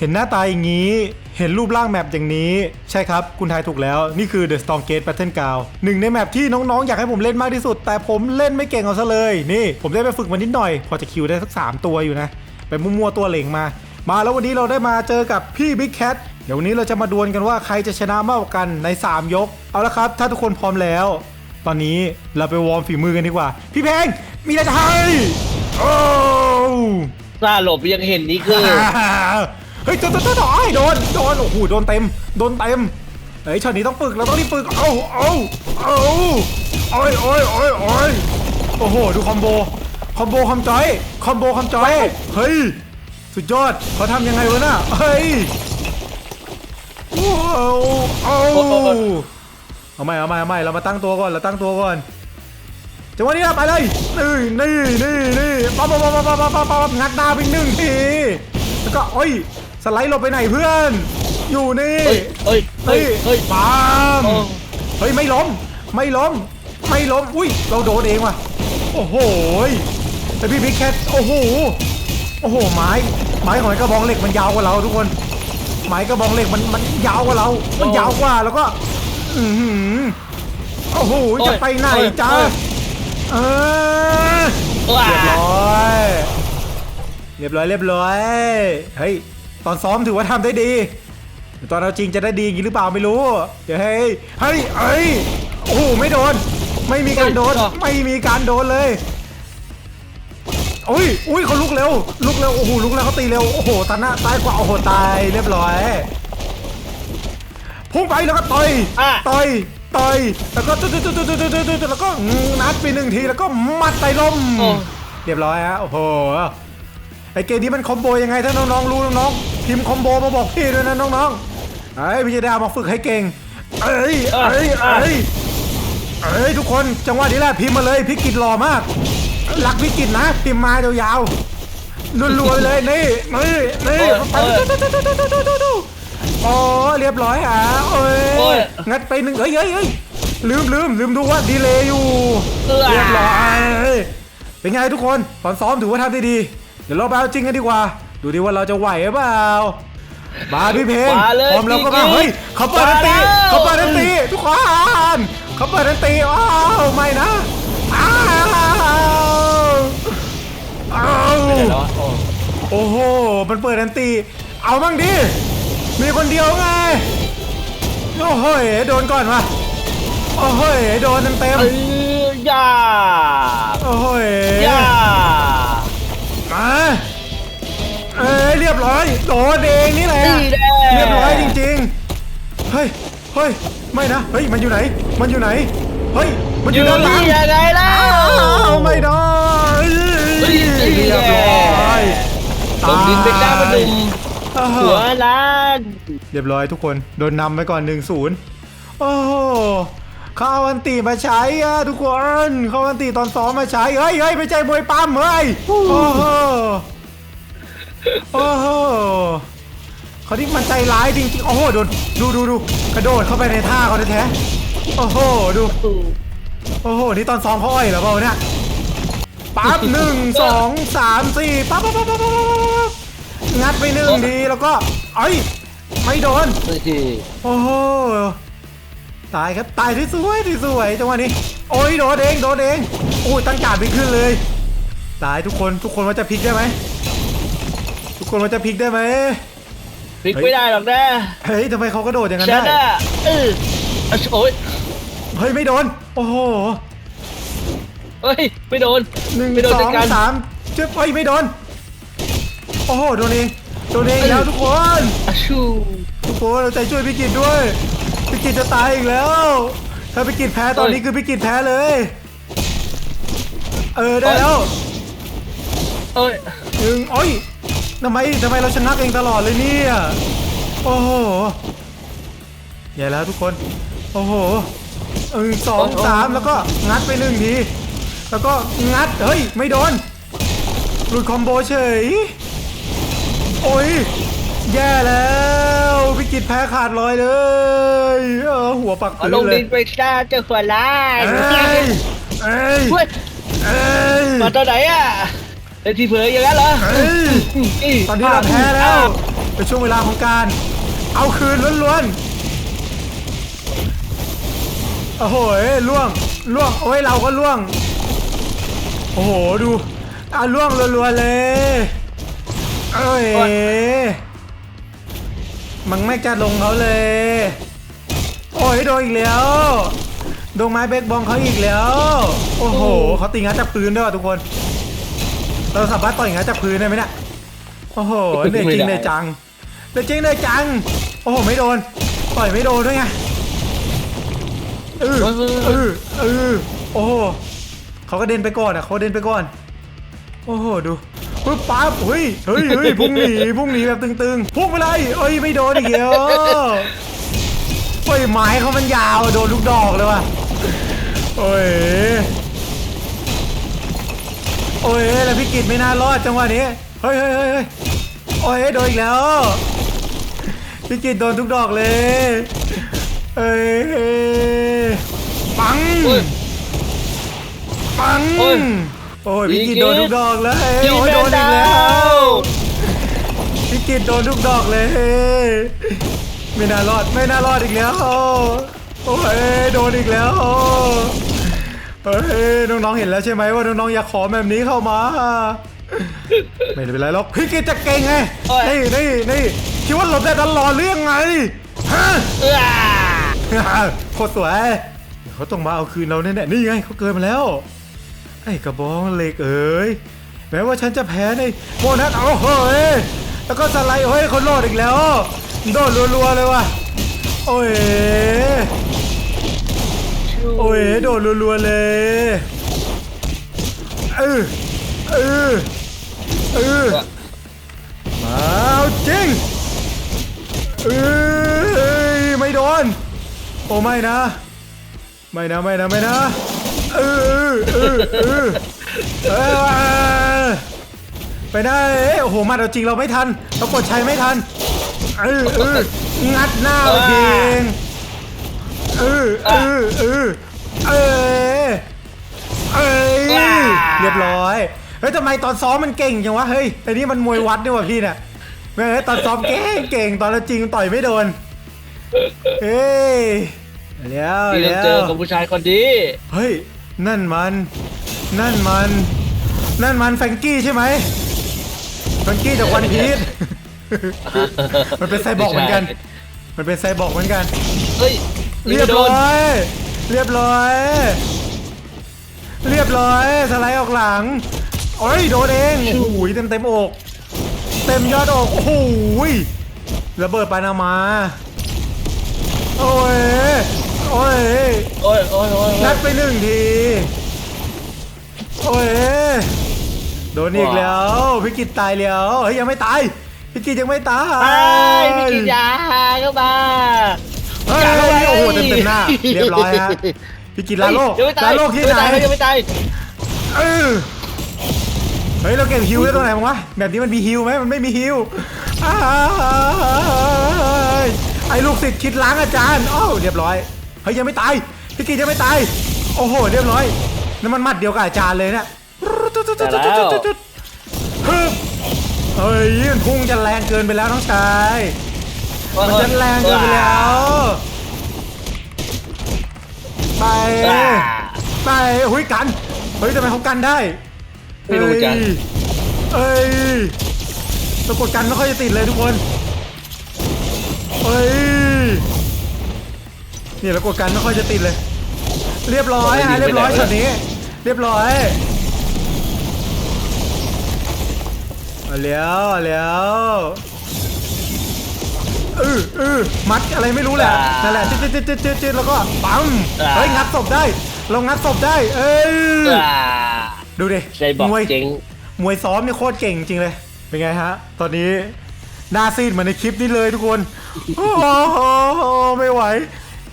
เห็นหน้าตาอย่างนี้ เห็นรูปร่างแมปอย่างนี้ ใช่ครับ คุณทายถูกแล้ว นี่คือ The Storm Gate Battleground หนึ่งในแมปที่น้องๆ อยากให้ผมเล่นมากที่สุด แต่ผมเล่นไม่เก่งเอาซะเลย นี่ ผมได้ไปฝึกมานิดหน่อย พอจะคิวได้สัก 3 ตัวอยู่นะ ไปมั่วๆตัวเหล่งมา มาแล้ววันนี้เราได้มาเจอกับพี่ Big Cat เดี๋ยววันนี้เราจะมาดวลกันว่าใครจะชนะมากกว่ากันใน 3 ยก เอาละครับ ถ้าทุกคนพร้อมแล้ว ตอนนี้เราไปวอร์มฝีมือกันดีกว่า พี่เพงมีอะไรจะให้โอ้ซาหลบยังเห็นนี่คือเฮ้ยโดนโดนโดนโดนโดนโอ้โหโดนเต็มโดนเต็มเฮ้ยช็อตนี้ต้องฝึกเราต้องรีบฝึกเอาเอาเอาโอ้ยโอ้ยโอ้ยโอ้ยโอ้โหดูคอมโบคอมโบคอมจอยคอมโบคอมจอยเฮ้ยสุดยอดเขาทำยังไงวะน่ะเฮ้ยว้าวเอาเอาไม่เอาไม่เอาไม่เรามาตั้งตัวก่อนเราตั้งตัวก่อนจังหวะนี้นะไปเลยนี่นี่นี่นี่ปั๊บปั๊บปั๊บปั๊บปั๊บปั๊บปั๊บงัดหน้าไปหนึ่งทีแล้วก็โอ้ย สไลด์หลบไปไหนเพื่อน อยู่นี่ เฮ้ยเฮ้ยเฮ้ยเฮ้ยปามโอ้เฮ้ยไม่ล้ม ไม่ล้ม ไม่ล้ม อุ้ย เราโดนเองว่ะ โอ้โหยแต่พี่บิ๊กแคทโอ้โห โอ้โห ไม้ ไม้ของไอ้กระบองเหล็กมันยาวกว่าเราทุกคน ไม้กระบองเหล็กมันมันยาวกว่าเรา มันยาวกว่าแล้วก็ อือหือโอ้โห จะไปไหนจ้าเออว้าเรียบร้อย เรียบร้อย เรียบร้อย เฮ้ย ตอนซ้อมถือว่าทำได้ดีแต่ตอนเอาจริงจะได้ดีอย่างนี้หรือเปล่าไม่รู้ เดี๋ยวเฮ้ยเฮ้ยเฮ้ยโอ้โหไม่โดน ไม่มีการโดนไม่มีการโดนเลยอุ้ยอุ้ยเขาลุกเร็ว ลุกเร็ว โอ้โห ลุกแล้วเขาตีเร็ว โอ้โหตันหน้าตายกว่า โอ้โห ตาย เรียบร้อย พุ่งไปแล้วก็ต่อยอะต่อย ต่อย แล้วก็ตุ๊ดตุ๊ดตุ๊ดตุ๊ดตุ๊ดตุ๊ดแล้วก็นัดไปหนึ่งที แล้วก็มัดไตลมโอ้เรียบร้อยฮะ โอ้โห ไอเกมนี้มันคอมโบยังไง ถ้าน้องๆรู้น้องๆ พิมพ์คอมโบมาบอกพี่ด้วยนะน้องๆไอ้พี่จะได้เอามาฝึกให้เก่ง เอ้ยเอ้ยเอ้ยเอ้ยทุกคนจังหวะนี้แหละพิมพ์มาเลยพี่กิจหล่อมากรักพี่กิจนะ พิมพ์มายาวๆรัวๆเลยนี่นี่นี่โอ้ยไปโอ้เรียบร้อยอะเอ้โอ้ยยงัดไปหนึ่งเอ้ยเอ้ยเอ้ยลืมลืมลืมดูว่าดีเลย์อยู่เอื้อเรียบร้อยเป็นไงทุกคนตอนซ้อมถือว่าทำได้ดี เดี๋ยวเราไปเอาจริงกันดีกว่า ดูดิว่าเราจะไหวหรือเปล่ามาพี่เพลงมาเลยพร้อมแล้วก็มาจริงๆเฮ้ยเขาเปิดดนตรีมาแล้วเขาเปิดดนตรีทุกคนเขาเปิดดนตรีอ้าวไม่นะอ้าวอ้าวเดี๋ยวแล้วโอ้โอ้โหมันเปิดดนตรีเอาบ้างดิมีคนเดียวไงโอ้โหโดนก่อนวะโอ้โหโดนเต็มเออย่าๆโอ้โหย่ามา เอ้ยเรียบร้อยโดนเองนี่แหละนี่แหละ เรียบร้อยจริงๆเฮ้ยเฮ้ยไม่นะเฮ้ยมันอยู่ไหน มันอยู่ไหนเฮ้ยมันออยู่ยู่ด้านหลันี่งยังไงล่ะอ้าวไม่ได้เฮ้ย เรียบร้อยลงดินไปกล้ามาดุมอ้าวหัวล้านเรียบร้อยทุกคน โดนนำไปก่อน1นศูนย์โอ้โหเขาเอาอันตีมาใช้อะทุกคนเขาเอาอันตีตอนซ้อมมาใช้ เฮ้ยเฮ้ยไม่ใช่มวยปั้มเฮ้ย โอ้โห โอ้โหเขาที่มันใจร้ายจริงๆโอ้โหโดนดูดูดูกระโดดเข้าไปในท่าเขาแท้ๆโอ้โหดูโอ้โหนี่ตอนซ้อมเขาอ้อยเหรอเปล่าเนี่ยปั๊บหนึ่งสองสามสี่ปั๊บปั๊บปั๊บปั๊บปั๊บปั๊บงัดไปหนึ่งทีแล้วก็เอ้ยไม่โดนโอ้โหตายครับตายที่สวยที่สวยจังหวะนี้ โอ้ยโดนเองโดนเองโอ้ยตั้งการดไปขึ้นเลย ตายทุกคนทุกคนว่าจะพลิกได้ไหม ทุกคนว่าจะพลิกได้ไหมพลิกไม่ได้หรอกนะเฮ้ยทำไมเขากระโดดอย่างนั้นชได้นะเอออะโอ้ยเฮ้ยไม่โดนโอ้โหเฮ้ยไม่โดนหนึ่งไม่โดนสจัอดงการ สามเจ็บเฮ้ยไม่โดนโอ้โหโดนเองโดนเองแล้วทุกคนอะชู ทุกคนเราใจช่วยพี่กิจด้วยพี่กิจจะตายอีกแล้ว ถ้าพี่กิจแพ้ตอนนี้คือพี่กิจแพ้เลย เออได้แล้วเอ้ยหนึ่งโอ้ย ทำไมทำไมเราชนะเองตลอดเลยเนี่ย โอ้โหใหญ่แล้วทุกคน โอ้โหหนึ่งสองสามแล้วก็งัดไปหนึ่งที แล้วก็งัด เฮ้ย ไม่โดน หลุดคอมโบเฉย โอ้ย แย่แล้วพี่กิจแพ้ขาดลอยเลยเออหัวปักเอาพื้นลงเลดิยนไปซะเจ้าหัวล้านเอ้ยเอ้ยเฮ้ยเอ้ยมาตอนไหนอะ เล่นทีเผยอย่างนั้นเหรอเอ้ยตอนนี้เราแพ้แล้ว เป็นช่วงเวลาของการ เอาคืนล้วนๆ โอ้โหล่วงล่วงโอ้ยเราก็ล่วง โอ้โหดูอะล่วงรัวๆเลยเอ้ยมันไม่จะลงเขาเลย โอ้ยโดนอีกแล้วโดนไม้เบสบอลเขาอีกแล้ว โอ้โหเขาตีงัดจากพื้นด้วยทุกคน เราสามารถต่อยงัดจากพื้นได้ไหมเนี่ยโอ้โหเหนื่อยจริงเหนื่อยจังเหนื่อยจริงเหนื่อยจัง โอ้โหไม่โดนต่อยไม่โดนด้วยไงเออเออเออโอ้โหเขาก็เดินไปก่อนอะเขาเดินไปก่อน โอ้โหดูปึ๊บปั๊บเฮ้ยเฮ้ยเฮ้ยพุ่งหนีพุ่งหนีแบบตึงๆพุ่งไปเลยเอ้ยไม่โดนอีกแล้วเฮ้ยไม้เขามันยาวโดนลูกดอกเลยว่ะโอ้ย โอ้ยแล้วพี่กิตไม่น่ารอดจังหวะนี้เฮ้ยเฮ้ยเฮ้ยเฮ้ยโอ้ยโดนอีกแล้ว พี่กิตโดนทุกดอกเลย เอ้ยปังอุ้ยปังโอ้ยโอ้ยพี่กิตพี่กิตโดนทุกดอกเลยพี่โอ้ยแมโดนนอีดากแล้ววพี่กิตโดนทุกดอกเลย ไม่น่ารอด ไม่น่ารอดอีกแล้ว โอ้ยโดนอีกแล้ว เฮ้ยน้องๆเห็นแล้วใช่ไหมว่าน้องๆอยากขอแบบนี้เข้ามา ไม่เป็นไรหรอกพี่กิตจะเก่งไงโอ้ย นี่นี่นี่คิดว่าหลบได้ตลอดเรื่องไงฮะ เอื้อโคตรสวยเดี๋ยวเขาต้องมาเอาคืนเราแน่ๆนี่ไงเขาเกินมาแล้ว ไอ้กระบองเหล็กเอ๋ยแม้ว่าฉันจะแพ้ในโบนัสเอาเฮ้ยแล้วก็สไลด์เฮ้ยเขาโลดอีกแล้ว โดดรัวๆเลยว่ะโอ้ย โอ้ยโดดรัวๆเลยเออเออเออมาจริงเอ้ยไม่โดนโอ้ไม่นะ ไม่นะไม่นะไม่นะเออเออเออเออไปได้โอ้โหมาเอาจริงเราไม่ทันเรากดใช้ไม่ทันเออเอองัดหน้าไปทีง เออเออเออเออเอ้ยเรียบร้อย เฮ้ยทำไมตอนซ้อมมันเก่งจังวะ เฮ้ย แต่นี่มันมวยวัดนี่ว่ะพี่เนี่ยแม่งเอ้ยตอนซ้อมเก่งเก่งตอนจริงต่อยไม่โดนเอ้ยเดี๋ยวพี่เดี๋ยวเจอกับผู้ชายคนนี้เฮ้ย นั่นมัน นั่นมัน นั่นมันแฟงกี้ใช่ไหมแฟงกี้จากวันพีชมันเป็นไซบอร์กเหมือนกัน มันเป็นไซบอร์กเหมือนกัน เฮ้ย เรียบโดร้นอย เรียบร้อย เรียบร้อย สไลด์ออกหลังโอ้ยโดนเองโอ้โหเต็มเต็มอก เต็มยอดอกโอ้โหระเบิดปานามา โอ้ย โอ้ย โอ้ยโอ้ยโอ้ยนัดไปหนึ่งที โอ้ย โดนอีกแล้วพิกิตตายแล้วเฮ้ยยังไม่ตายพิกิตยังไม่ตายไปพี่กินยาเข้ามาเฮ้ยอย่าเข้าไปโอ้โหเต็มเต็มๆหน้า เรียบร้อยฮะพิกิตลาโลกยังไม่ตาลายโลกที่ไหนยังไม่ตายเออเฮ้ยเราเก็บฮิวได้ตรงไหนมั้งวะแบบนี้มันมีฮิวไหมมันไม่มีฮิวอ้ายไอ้ลูกศิษย์คิดล้างอาจารย์อ้าวเรียบร้อยเฮ้ยยังไม่ตายพิกิตยังไม่ตายโอ้โหเรียบร้อยนั่นมันหมัดเดียวกับอาจารย์เลยเนี่ยฮึบเฮ้ยมันพุ่งจะแรงเกินไปแล้วน้องชายมันจะแรงเกินไปแล้ว ไปไปหุยกันเฮ้ยทำไมเขากันได้ไม่รู้จักเอ้ยปรากฏกันไม่ค่อยจะติดเลยทุกคนเฮ้ยนี่แล้วกดกันไม่ค่อยจะติดเลย เรียบร้อยฮะเรียบร้อยช็อตนี้ เรียบร้อยเอาแล้วเอาแล้ว เออเออมัดอะไรไม่รู้แหละนั่นแหละจิ๊ดจิ๊ดจิ๊ดจิ๊ดจิ๊ดแล้วก็ปั๊มเฮ้ยงัดศพได้เรางัดศพได้ เอ้ยอ่าดูดิใจบอกมวยเจ๋งมวยซ้อมนี่โคตรเก่งจริงเลย เป็นไงฮะ ตอนนี้หน้าซีดเหมือนในคลิปนี้เลยทุกคน โอ้โหไม่ไหว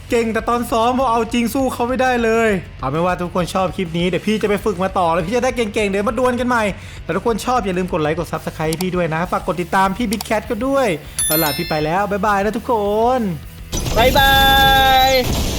เก่งแต่ตอนซ้อมพอเอาจริงสู้เขาไม่ได้เลย เอาไม่ว่าทุกคนชอบคลิปนี้เดี๋ยวพี่จะไปฝึกมาต่อแล้วพี่จะได้เก่งๆเดี๋ยวมาดวลกันใหม่ แต่ทุกคนชอบอย่าลืมกดไลค์กดซับสไครต์พี่ด้วยนะฝากกดติดตามพี่บิ๊กแคทก็ด้วยเอาล่ะพี่ไปแล้วบ๊ายบายนะทุกคนบายบาย